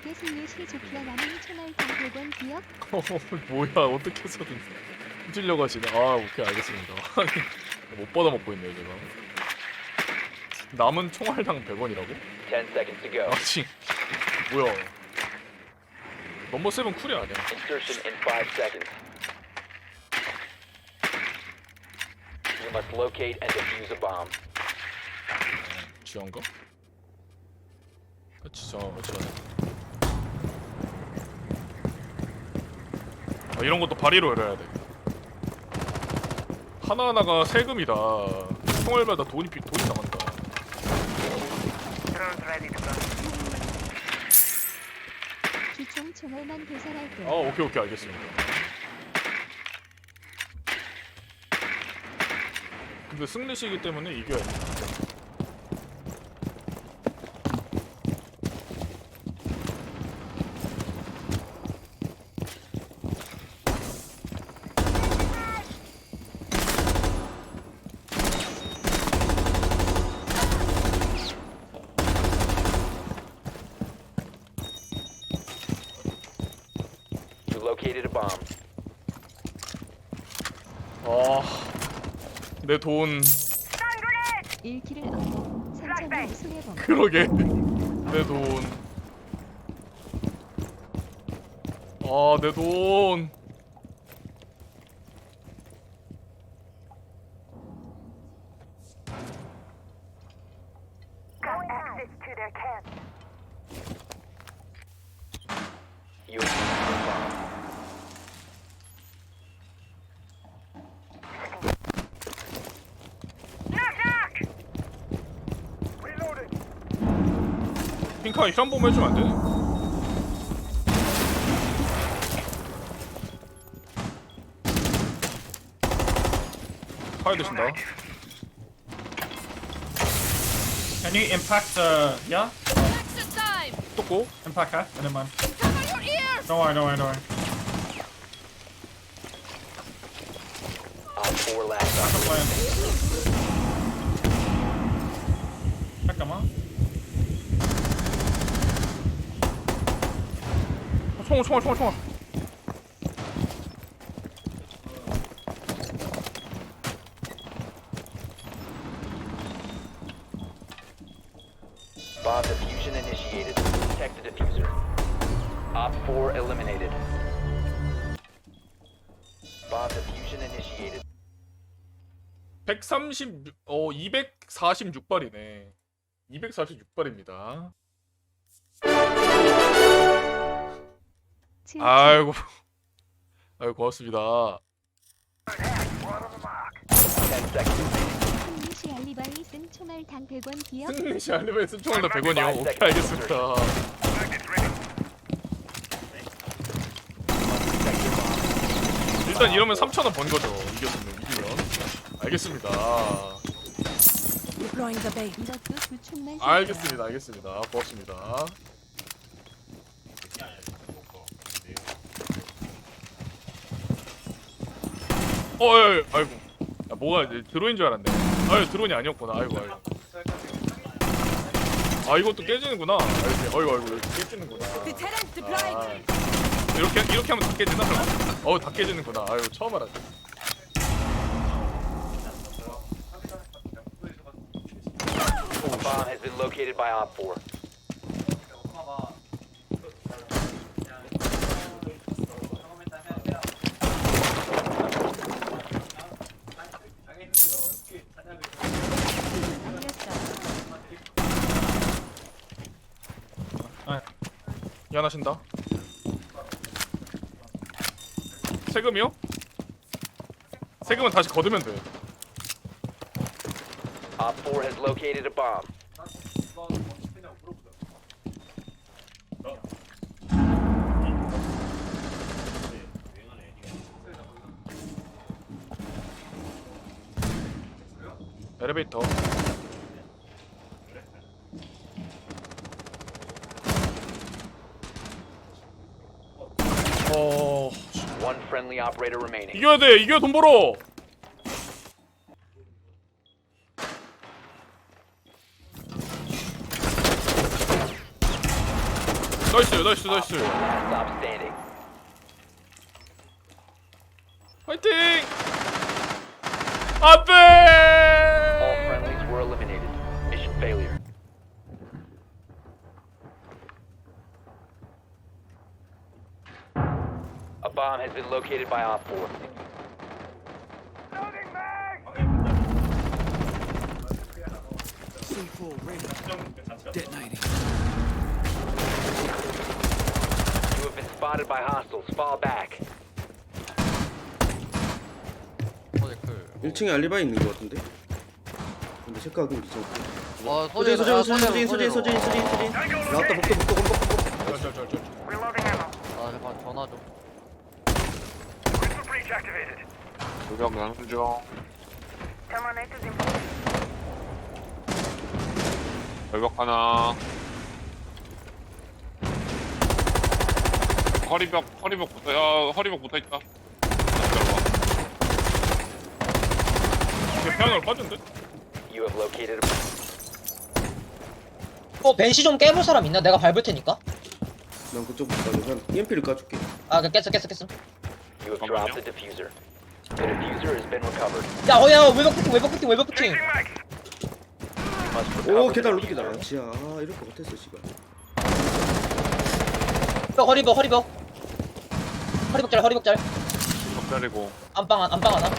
마지막에 승리시 좋게 나는 채널 당대권 기억 어, 뭐야 어떻게 해서든 훔치려고 하시네 아 오케이 알겠습니다 못 받아먹고 있네요 제가 남은 총알당 100원이라고? 10 seconds to go. 아니 뭐야 넘버 세븐 쿨이 아니야 Insertion in 5 seconds. You must locate and defuse a bomb. 지한가? 그치 저 그치 아 이런 것도 발의로 열어야 돼. 하나하나가 세금이다. 총알마다 돈이 비- 돈이 나간다. 총알만 배설할 아 오케이 오케이 알겠습니다. 근데 승리시기 때문에 이겨야 돼 You located a bomb. 아, 내돈 1킬을 얻고 3점을 손해범 그러게 내 돈. 아, 내 돈. You have a bomb. 핑카 힐한 번만 해주면 안 되네? 카야 되신다. Can you impact uh yeah? Exit time! 또 Impact her? Never mind. Cover your ears! Don't worry, don't worry, don't worry. Op 4 last I'm operator. playing. 잠깐만. 총알, 총알, 총알, 총알. Bomb diffusion initiated. Protect the diffuser. Op 4 eliminated. Bomb diffusion initiated. 130, 어, 246발이네. 246발입니다. 아이고. 아이고, 고맙습니다. 10 seconds remaining. 승리시 알리바이 쓴 총알 당 100원 기억 승리시 알리바이 쓴 총알다 100원이요. 오케이, 알겠습니다. 일단 이러면 3,000원 번 거죠. 이겼으면, 이기면. 알겠습니다. 알겠습니다. 알겠습니다. 고맙습니다. 어, 예, 예, 아이고. 야, 뭐가 이제 드론인 줄 알았네. 아유, 드론이 아니었구나. 아이고, 아이고. 아, 이것도 깨지는구나. 아이고, 아이고, 아이고, 이렇게 깨지는구나. 아, 이렇게 이렇게 하면 다 깨지나? 어, 다 깨지는구나. 아유, 처음 알았네. Bomb has been located by Op 4. 미안하신다. 세금이요? 세금은 다시 거두면 돼. Op 4 has located a bomb. 엘리베이터. 어, One friendly operator remaining. 이겨야 돼. 이겨야 돈 벌어. 나이스 나이스 나이스 Last stop standing. 화이팅 All 안돼 Bomb has been located by Op 4. C4 ready. Detonating. You have been spotted by hostiles. Fall back. 1층에 알리바이 있는 것 같은데? 근데 체크하기 무서웠고 어, 소재 소재 소재 소재 소재 소재 소재 나왔다 복도 복도 복도 복도 아 잠깐 전화 좀 무력 양중 외벽 하나 허리벽 허리벽 붙어 야 허리벽 붙어 있다 걔 피아노를 빠진데? You have located a 어 벤시 좀 깨볼 사람 있나? 내가 밟을 테니까. 난 그쪽 못 가져 그냥 EMP를 까줄게 아 그 깼어 깼어 깼어. You have dropped the diffuser. The diffuser has been recovered. 야 어 야 외벽 피팅 외벽 피팅 외벽 피팅. You must recover 오 the 계단 diffuser. 로드기다 지야 아 이럴 거 씨발 벽 허리벽 허리벽. 허리벽 잘 허리벽 잘. 적자리고 안방 안- 안방 하나.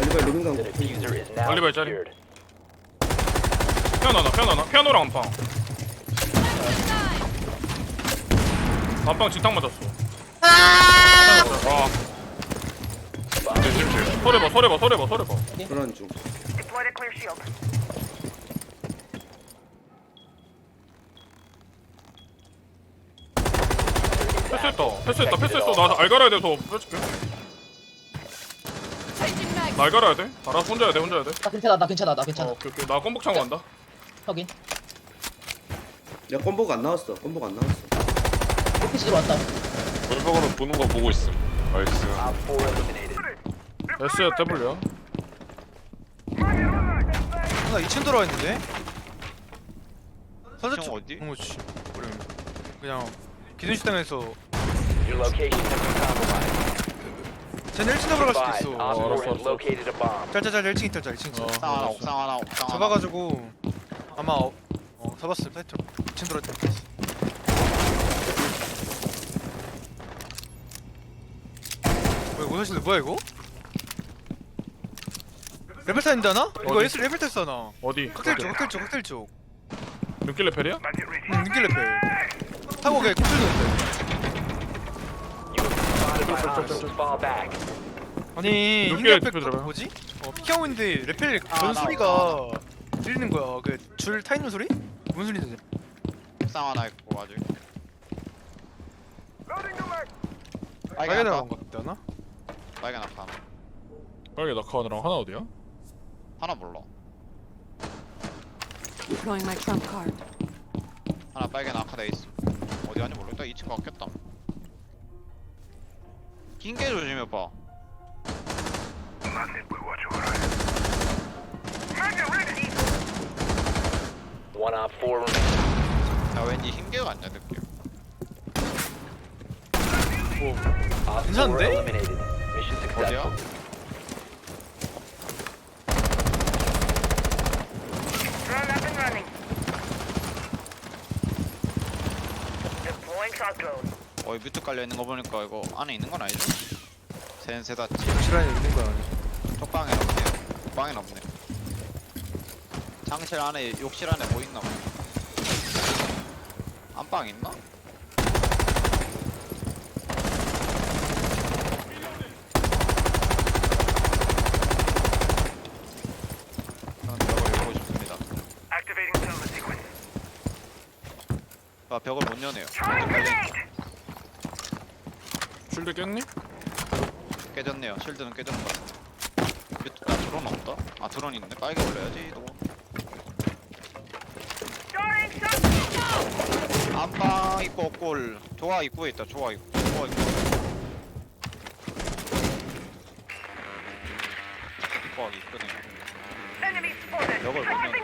알리바이 로밍 The 간거 diffuser is now Alibay, Charlie. secured. 피아노 하나 피아노 하나 피아노랑 안방. 안방 진탕 맞았어. 아 Bomb 찜찜 설해봐 설해봐 설해봐 설해봐. 불안 중. 패스했다 패스했다 패스했어. 나 알갈아야 돼서. 나 알갈아야 돼? 알아서 혼자 해야 돼 혼자 해야 돼? 나 괜찮아 나 괜찮아 나 어, 괜찮아. 오케이 오케이. 나 껌복 창고 간다 확인. 야 껌보가 안 나왔어 껌보가 안 나왔어 오피스 들어왔다. 외벽으로 보는 거 보고 있음 나이스 Op 4 eliminated. S야 W야 나 2층 들어와 있는데? 선수 어디? 어, 씨. 그래. 그냥 기준 식당에서 Your location has been compromised. 쟤네 1층 들어갈 수도 있어 Op 4 알았어, has 알았어. located a bomb. 짤짤짤 1층 있다 짤 1층 있다 어, 옥상 하나 옥상 하나 옥상 하나 잡아가지고 아마 어, 어 잡았을 사이트 2층 들어왔다 뭐야 오사실드 뭐야 이거? 레벨 타인데 하나? 이거? S 레벨 타스 하나 어디? 칵테일 쪽 칵테일 쪽 칵테일 쪽 눈길 레펠이야? 응, 능길 레벨 타고 게 칵테일 hostiles. Fall back. 아니 눈길 들어가요? 뭐지? 어 피하고 있는데 레펠 아, 전나 소리가 들리는 거야 그 줄 타 있는 소리? 무슨 소리지? 옥상 하나 있고 아직 빨개 빨간 나온 아까 것 같다 나? 빨간 하나 빨개 낙하하느랑 하나 어디야? 하나 몰라 Deploying my trump card. 하나 빨간 아까 돼 있어 어디 가는지 모르겠다 2층 갔겠다 흰개 조심해봐 One Op 4 remaining. 야 왠지 흰개가 아니야 느낌 Op 4 괜찮은데? eliminated. Mission 어디야? successful. 어이 뮤트 깔려 있는 거 보니까 이거 안에 있는 건 아니죠? 센세 닫지 실안에 있는 거야 아니 쪽방엔 없네요 쪽방엔 없네 장실 안에 욕실 안에 뭐 있나 안방 있나? 저는 벽을 열고 싶습니다 아 벽을 못 여네요 쉴드 깼니? 깨졌네요. 실드는 깨졌다. 뮤트 아 드론 없다? 아 드론 있네. 빨개 올려야지. 너. 안방 입구 업골. 조화 입구에 있다. 조화 입구. 조화 입구. 조화 입구네. 저걸 보면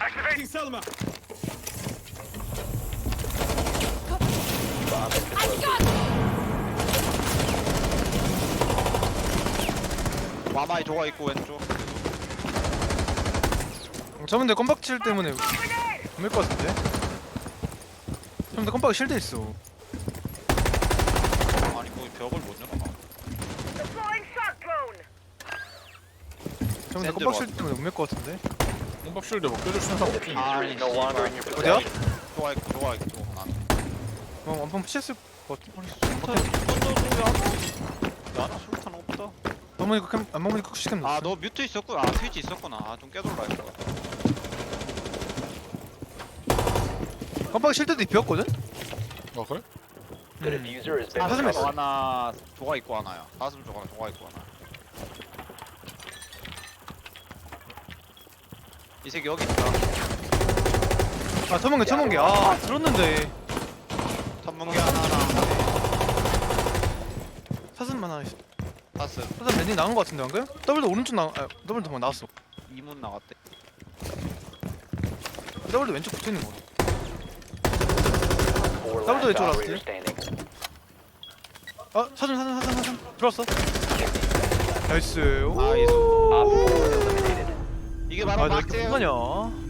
Activating Selma. 마마에 조화 입구 왼쪽. 음, 저분들 껌박질 때문에. 어, 안밀것 같은데? 저분들 껌박 실드 있어. 아니 거기 벽을 못 저분들 샌드로 껌박 실드 때문에 안밀것 같은데? 홈밥 쉴드 뭐 껴줄 생각 없지. 아니 No longer in your 어디야? possession. 조가 있고 조가 있고 난어 완판 푸시했을 것 같아 나나 술탄 없다. 너무니까 캠, 안 먹으니까 쿠시캠 아 넣었어? 너 뮤트 있었구나. 아 트위치 있었구나. 아, 좀 깨돌라 이거 껌박 실드도 비었거든? 아 그래? The diffuser has been 아, 사슴 recovered. 있어. 하나 조가 있고 하나야 가슴 쪽 하나 조가 있고 하나. 이 새끼 여기 있다. 아 처먹게 처먹게 아 들었는데. 탐문기 하나 하나. 사슴만 하나 있어. 파스 사슴 랜딩 나간 것 같은데 방금? 더블도 오른쪽 나.. 아 더블도 막 나왔어. 이문 나갔대. 더블도 왼쪽 붙어있는 거 같아 Four last door, operator last standing. 아 사슴 사슴 사슴 사슴 들어왔어 나이스 오. 나이스 Op 4 eliminated. 이게 아 바로 너 이렇게 박재영 못하냐